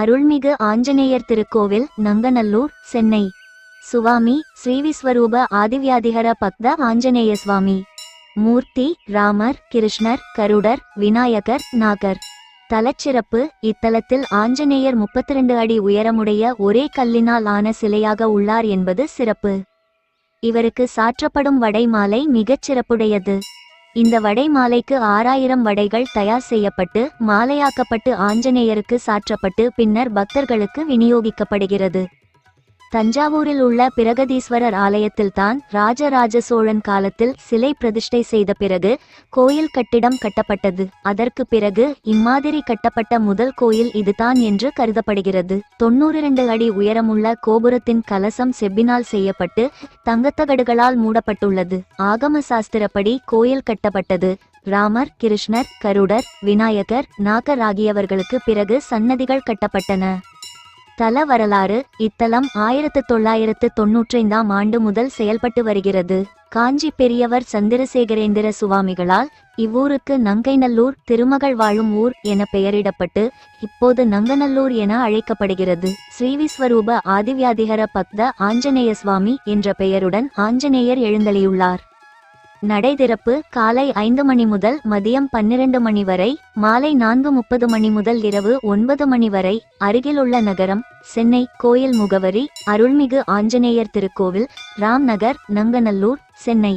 அருள்மிகு ஆஞ்சநேயர் திருக்கோவில் நங்கநல்லூர் சென்னை. சுவாமி ஸ்ரீவிஸ்வரூப ஆதிவியாதிகர பக்த ஆஞ்சநேய சுவாமி. மூர்த்தி ராமர் கிருஷ்ணர் கருடர் விநாயகர் நாகர். தலச்சிறப்பு இத்தலத்தில் ஆஞ்சநேயர் 32 அடி உயரமுடைய ஒரே கல்லினால் ஆன சிலையாக உள்ளார் என்பது சிறப்பு. இவருக்கு சாற்றப்படும் வடை மாலை மிகச் சிறப்புடையது இந்த வடை மாலைக்கு ஆறாயிரம் வடைகள் தயார் செய்யப்பட்டு மாலையாக்கப்பட்டு ஆஞ்சநேயருக்கு சாற்றப்பட்டு பின்னர் பக்தர்களுக்கு விநியோகிக்கப்படுகிறது. தஞ்சாவூரில் உள்ள பிரகதீஸ்வரர் ஆலயத்தில்தான் ராஜராஜ சோழன் காலத்தில் சிலை பிரதிஷ்டை செய்த பிறகு கோயில் கட்டிடம் கட்டப்பட்டது. அதற்கு பிறகு இம்மாதிரி கட்டப்பட்ட முதல் கோயில் இதுதான் என்று கருதப்படுகிறது. தொண்ணூறு இரண்டு அடி உயரமுள்ள கோபுரத்தின் கலசம் செப்பினால் செய்யப்பட்டு தங்கத்தகடுகளால் மூடப்பட்டுள்ளது. ஆகம சாஸ்திரப்படி கோயில் கட்டப்பட்டது. ராமர் கிருஷ்ணர் கருடர் விநாயகர் நாகர் ஆகியவர்களுக்கு பிறகு சன்னதிகள் கட்டப்பட்டன. தல வரலாறு இத்தலம் ஆயிரத்து தொள்ளாயிரத்து தொன்னூற்றைந்தாம் ஆண்டு முதல் செயல்பட்டு வருகிறது. காஞ்சி பெரியவர் சந்திரசேகரேந்திர சுவாமிகளால் இவ்வூருக்கு நங்கைநல்லூர் திருமகள் வாழும் ஊர் என பெயரிடப்பட்டு இப்போது நங்கநல்லூர் என அழைக்கப்படுகிறது. ஸ்ரீவிஸ்வரூப ஆதிவியாதிகர பக்த ஆஞ்சநேய சுவாமி என்ற பெயருடன் ஆஞ்சநேயர் எழுந்தளியுள்ளார் நடை திறப்பு காலை ஐந்து மணி முதல் மதியம் பன்னிரண்டு மணி வரை மாலை நான்கு முப்பது மணி முதல் இரவு ஒன்பது மணி வரை அருகிலுள்ள நகரம் சென்னை கோயில் முகவரி அருள்மிகு ஆஞ்சநேயர் திருக்கோவில் ராம்நகர் நங்கநல்லூர் சென்னை.